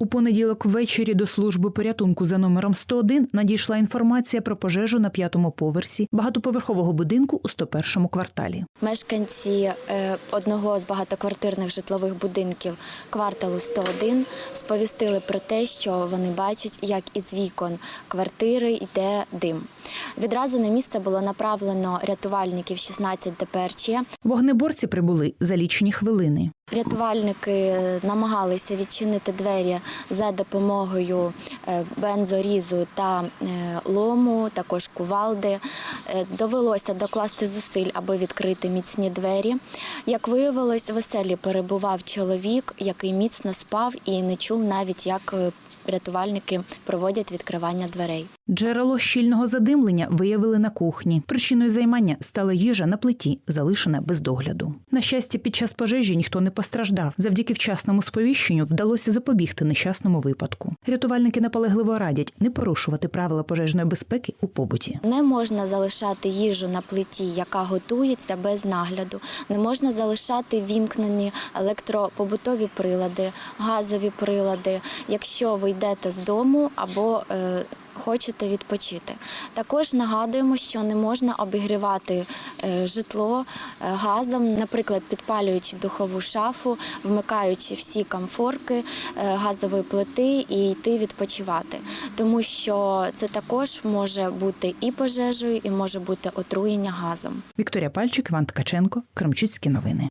У понеділок ввечері до служби порятунку за номером 101 надійшла інформація про пожежу на п'ятому поверсі багатоповерхового будинку у 101-му кварталі. Мешканці е, одного з багатоквартирних житлових будинків кварталу 101 сповістили про те, що вони бачать, як із вікон квартири йде дим. Відразу на місце було направлено рятувальників 16 ДПРЧ. Вогнеборці прибули за лічені хвилини. Рятувальники намагалися відчинити двері за допомогою е, бензорізу та е, лому, також кувалди. Е, Довелося докласти зусиль, аби відкрити міцні двері. Як виявилось, в оселі перебував чоловік, який міцно спав і не чув навіть, як е, рятувальники проводять відкривання дверей. Джерело щільного задимлення виявили на кухні. Причиною займання стала їжа на плиті, залишена без догляду. На щастя, під час пожежі ніхто не постраждав. Завдяки вчасному сповіщенню вдалося запобігти нещасному випадку. Рятувальники наполегливо радять не порушувати правила пожежної безпеки у побуті. Не можна залишати їжу на плиті, яка готується без нагляду. Не можна залишати вімкнені електропобутові прилади, газові прилади, якщо ви йдете з дому або е, Хочете відпочити. Також нагадуємо, що не можна обігрівати е, житло е, газом, наприклад, підпалюючи духову шафу, вмикаючи всі камфорки е, газової плити і йти відпочивати, тому що це також може бути і пожежею, і може бути отруєння газом. Вікторія Пальчик, Іван Ткаченко, Кремчуцькі новини.